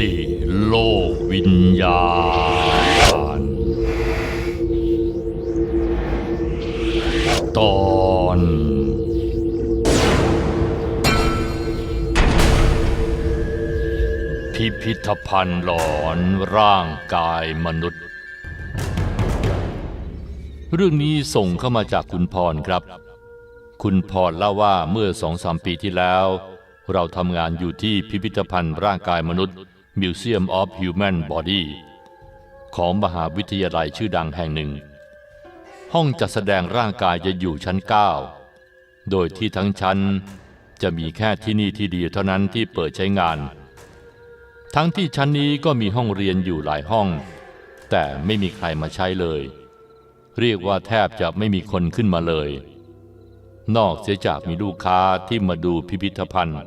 ติโลกวิญญาณ ตอนพิพิธภัณฑ์หลอนร่างกายมนุษย์ เรื่องนี้ส่งเข้ามาจากคุณพรครับ คุณพรเล่าว่าเมื่อสองสามปีที่แล้ว เราทำงานอยู่ที่พิพิธภัณฑ์ร่างกายมนุษย์ Museum of Human Body ของมหาวิทยาลัยชื่อดังแห่งหนึ่ง ห้องจัดแสดงร่างกายจะอยู่ชั้น 9 โดยที่ทั้งชั้นจะมีแค่ที่นี่ที่เดียวเท่านั้นที่เปิดใช้งาน ทั้งที่ชั้นนี้ก็มีห้องเรียนอยู่หลายห้อง แต่ไม่มีใครมาใช้เลย เรียกว่าแทบจะไม่มีคนขึ้นมาเลย นอกเสียจากมีลูกค้าที่มาดูพิพิธภัณฑ์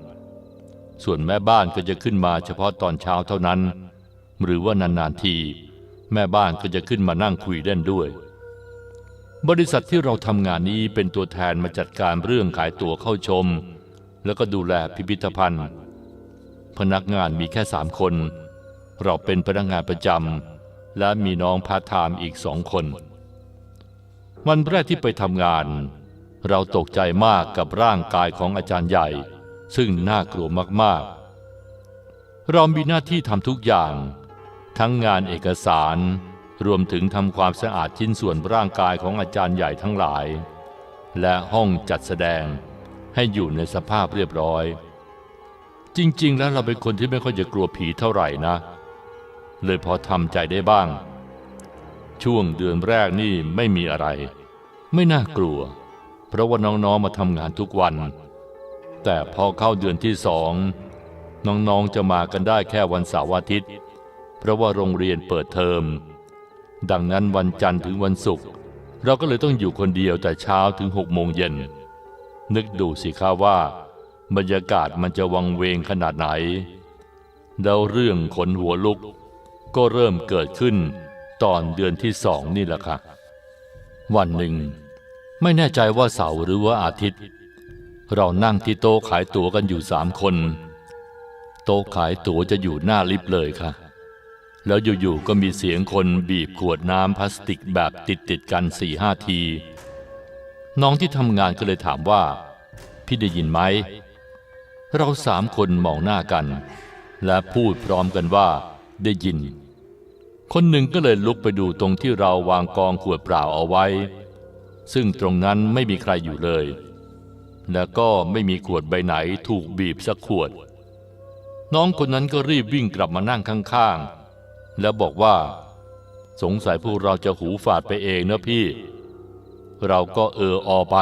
ส่วนแม่บ้านก็จะขึ้นมาเฉพาะตอนเช้าเท่านั้น หรือว่านานๆที แม่บ้านก็จะขึ้นมานั่งคุยเล่นด้วย บริษัทที่เราทำงานนี้เป็นตัวแทนมาจัดการเรื่องขายตั๋วเข้าชม แล้วก็ดูแลพิพิธภัณฑ์ พนักงานมีแค่สามคน เราเป็นพนักงานประจำและมีน้องพาร์ทไทม์อีกสองคน วันแรกที่ไปทำงาน เราตกใจมากกับร่างกายของอาจารย์ใหญ่ ซึ่งน่ากลัวมากๆ เรามีหน้าที่ทำทุกอย่าง ทั้งงานเอกสาร รวมถึงทำความสะอาดชิ้นส่วนร่างกายของอาจารย์ใหญ่ทั้งหลาย และห้องจัดแสดงให้อยู่ในสภาพเรียบร้อย จริง ๆ แล้วเราเป็นคนที่ไม่ค่อยจะกลัวผีเท่าไหร่นะ เลยพอทำใจได้บ้าง ช่วงเดือนแรกนี่ไม่มีอะไร ไม่น่ากลัว เพราะว่าน้อง ๆ มาทำงานทุกวัน แต่พอเข้าเดือนที่สองน้องๆจะมากันได้แค่วันเสาร์อาทิตย์ เพราะว่าโรงเรียนเปิดเทอม ดังนั้นวันจันทร์ถึงวันศุกร์เราก็เลยต้องอยู่คนเดียวแต่เช้าถึงหกโมงเย็น นึกดูสิครับว่า บรรยากาศมันจะวังเวงขนาดไหน แล้วเรื่องขนหัวลุก ก็เริ่มเกิดขึ้นตอนเดือนที่สองนี่แหละค่ะ วันหนึ่ง ไม่แน่ใจว่าเสาร์หรือว่าอาทิตย์ เรานั่งที่โต๊ะขายตั๋วกันอยู่สามคน โต๊ะขายตั๋วจะอยู่หน้าลิฟต์เลยค่ะ แล้วอยู่ๆก็มีเสียงคนบีบขวดน้ำพลาสติกแบบติดๆกันสี่ห้าที น้องที่ทำงานก็เลยถามว่า พี่ได้ยินไหม เราสามคนมองหน้ากัน และพูดพร้อมกันว่าได้ยิน คนหนึ่งก็เลยลุกไปดูตรงที่เราวางกองขวดเปล่าเอาไว้ ซึ่งตรงนั้นไม่มีใครอยู่เลย และก็ไม่มีขวดใบไหนถูกบีบสักขวด น้องคนนั้นก็รีบวิ่งกลับมานั่งข้างๆ แล้วบอกว่า สงสัยพวกเราจะหูฝาดไปเองนะพี่ เราก็เอออไป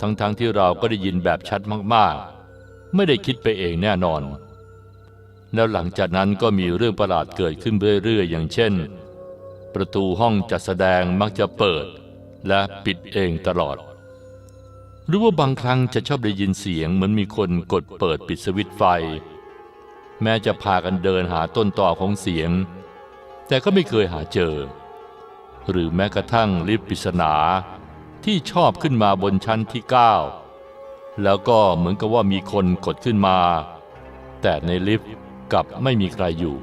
ทั้งๆทที่เราก็ได้ยินแบบชัดมากๆ ไม่ได้คิดไปเองแน่นอน แล้วหลังจากนั้นก็มีเรื่องประหลาดเกิดขึ้นเรื่อยๆ อย่างเช่น ประตูห้องจัดแสดงมักจะเปิด และปิดเองตลอด หรือว่าบางครั้งจะชอบได้ยินเสียงเหมือนมีคนกดเปิดปิดสวิตไฟ แม้จะพากันเดินหาต้นต่อของเสียง แต่ก็ไม่เคยหาเจอ หรือแม้กระทั่งลิฟต์ปริศนาที่ชอบขึ้นมาบนชั้นที่ 9 แล้วก็เหมือนกับว่ามีคนกดขึ้นมา แต่ในลิฟต์กลับไม่มีใครอยู่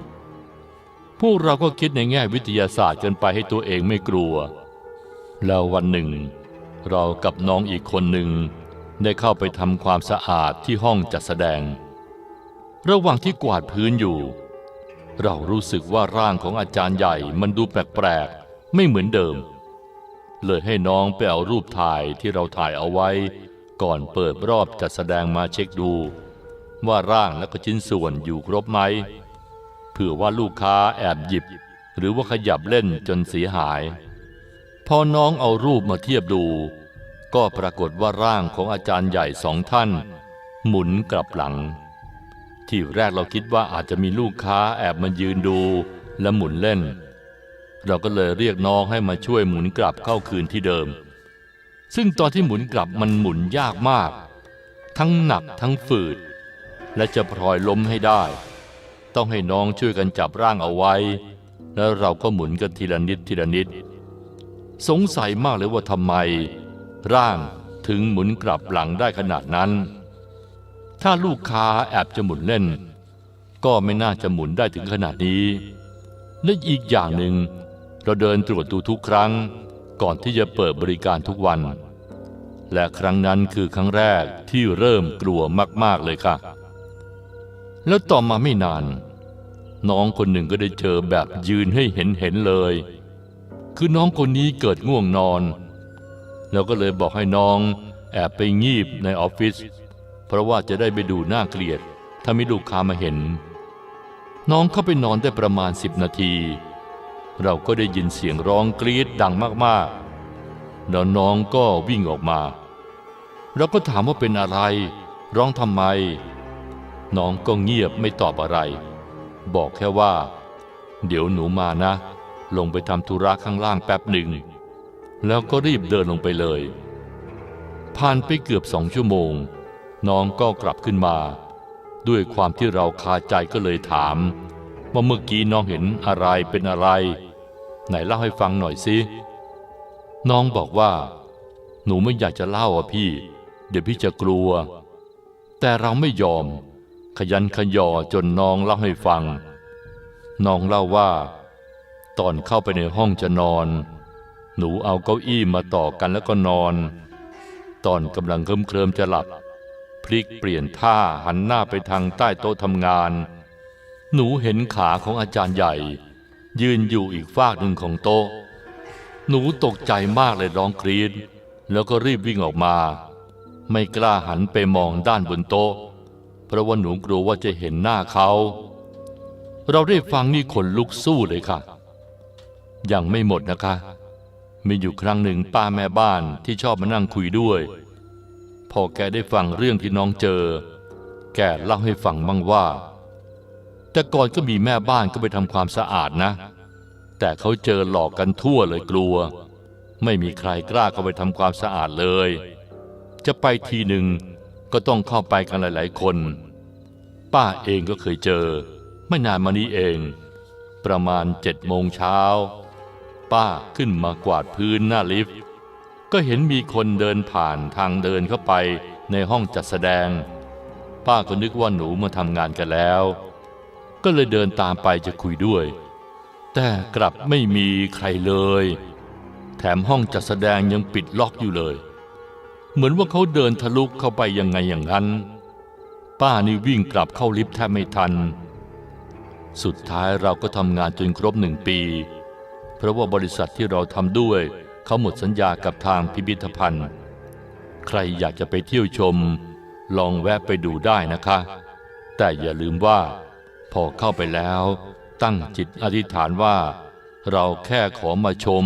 พวกเราก็คิดในแง่วิทยาศาสตร์กันไปให้ตัวเองไม่กลัว แล้ววันหนึ่ง เรากับน้องอีกคนหนึ่งได้เข้าไปทำความสะอาดที่ห้องจัดแสดง ระหว่างที่กวาดพื้นอยู่ เรารู้สึกว่าร่างของอาจารย์ใหญ่มันดูแปลกๆ ไม่เหมือนเดิม เลยให้น้องไปเอารูปถ่ายที่เราถ่ายเอาไว้ ก่อนเปิดรอบจัดแสดงมาเช็คดู ว่าร่างและก็ชิ้นส่วนอยู่ครบไหมเผื่อว่าลูกค้าแอบหยิบ หรือว่าขยับเล่นจนเสียหาย อน้องเอารูปมาเทียบดู ก็ปรากฏว่าร่างของอาจารย์ใหญ่สองท่าน หมุนกลับหลัง ที่แรกเราคิดว่าอาจจะมีลูกค้าแอบมายืนดูและหมุนเล่น เราก็เลยเรียกน้องให้มาช่วยหมุนกลับเข้าคืนที่เดิม ซึ่งตอนที่หมุนกลับมันหมุนยากมาก ทั้งหนักทั้งฝืด และจะพลอยล้มให้ได้ ต้องให้น้องช่วยกันจับร่างเอาไว้ แล้วเราก็หมุนกันทีละนิดทีละนิด สงสัยมากเลยว่าทำไม ร่างถึงหมุนกลับหลังได้ขนาดนั้น ถ้าลูกค้าแอบจะหมุนเล่น ก็ไม่น่าจะหมุนได้ถึงขนาดนี้และอีกอย่างหนึ่งเราเดินตรวจดูทุกครั้ง ก่อนที่จะเปิดบริการทุกวัน และครั้งนั้นคือครั้งแรกที่เริ่มกลัวมาก ๆ เลยค่ะ แล้วต่อมาไม่นาน น้องคนหนึ่งก็ได้เจอแบบยืนให้เห็นเห็นๆเลย คือน้องคนนี้เกิดง่วงนอนแล้วก็เลยบอกให้น้องแอบไปงีบในออฟฟิศเพราะว่าจะได้ไปดูหน่าเกลียด ถ้ามีลูกค้ามาเห็น น้องเข้าไปนอนได้ประมาณสิบนาที เราก็ได้ยินเสียงร้องกรีดดังมากๆ แล้วน้องก็วิ่งออกมา เราก็ถามว่าเป็นอะไร ร้องทำไม น้องก็เงียบไม่ตอบอะไร บอกแค่ว่า เดี๋ยวหนูมานะ ลงไปทำธุระข้างล่างแป๊บหนึ่ง แล้วก็รีบเดินลงไปเลย ผ่านไปเกือบสองชั่วโมง น้องก็กลับขึ้นมา ด้วยความที่เราคาใจก็เลยถาม ว่าเมื่อกี้น้องเห็นอะไรเป็นอะไร ไหนเล่าให้ฟังหน่อยสิ น้องบอกว่า หนูไม่อยากจะเล่าอะพี่ เดี๋ยวพี่จะกลัว แต่เราไม่ยอม ขยันขยอจนน้องเล่าให้ฟัง น้องเล่าว่า ตอนเข้าไปในห้องจะนอน หนูเอาเก้าอี้มาต่อกันแล้วก็นอน ตอนกำลังเคลิ้มเคลิมจะหลับ พลิกเปลี่ยนท่าหันหน้าไปทางใต้โต๊ะทำงาน หนูเห็นขาของอาจารย์ใหญ่ ยืนอยู่อีกฟากหนึ่งของโต๊ะ หนูตกใจมากเลยร้องกรีดแล้วก็รีบวิ่งออกมา ไม่กล้าหันไปมองด้านบนโต๊ะ เพราะว่าหนูกลัวว่าจะเห็นหน้าเขา เราได้ฟังนี่ขนลุกสู้เลยค่ะ ยังไม่หมดนะคะ มีอยู่ครั้งหนึ่งป้าแม่บ้านที่ชอบมานั่งคุยด้วย พอแกได้ฟังเรื่องที่น้องเจอ แกเล่าให้ฟังบ้างว่า แต่ก่อนก็มีแม่บ้านก็ไปทำความสะอาดนะ แต่เขาเจอหลอกกันทั่วเลยกลัว ไม่มีใครกล้าเข้าไปทำความสะอาดเลย จะไปทีหนึ่งก็ต้องเข้าไปกันหลาย ๆ คน ป้าเองก็เคยเจอ ไม่นานมานี้เอง ประมาณเจ็ดโมงเช้า ป้าขึ้นมากวาดพื้นหน้าลิฟต์ ก็เห็นมีคนเดินผ่านทางเดินเข้าไปในห้องจัดแสดง ป้าก็นึกว่าหนูมาทำงานกันแล้ว ก็เลยเดินตามไปจะคุยด้วย แต่กลับไม่มีใครเลย แถมห้องจัดแสดงยังปิดล็อกอยู่เลย เหมือนว่าเขาเดินทะลุเข้าไปยังไงอย่างนั้น ป้านี่วิ่งกลับเข้าลิฟต์แทบไม่ทัน สุดท้ายเราก็ทำงานจนครบหนึ่งปี เพราะว่าบริษัทที่เราทำด้วย เขาหมดสัญญากับทางพิพิธภัณฑ์ ใครอยากจะไปเที่ยวชม ลองแวะไปดูได้นะคะ แต่อย่าลืมว่า พอเข้าไปแล้ว ตั้งจิตอธิษฐานว่า เราแค่ขอมาชม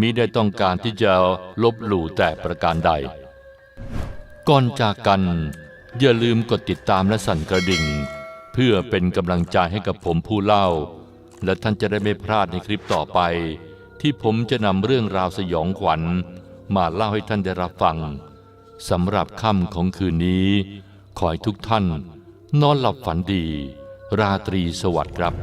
มิได้ต้องการที่จะลบหลู่แต่ประการใด ก่อนจากกัน อย่าลืมกดติดตามและสั่นกระดิ่ง เพื่อเป็นกำลังใจให้กับผมผู้เล่า และท่านจะได้ไม่พลาดในคลิปต่อไป ที่ผมจะนำเรื่องราวสยองขวัญ มาเล่าให้ท่านได้รับฟังสำหรับค่ำของคืนนี้ ขอให้ทุกท่าน นอนหลับฝันดี ราตรีสวัสดิ์ครับ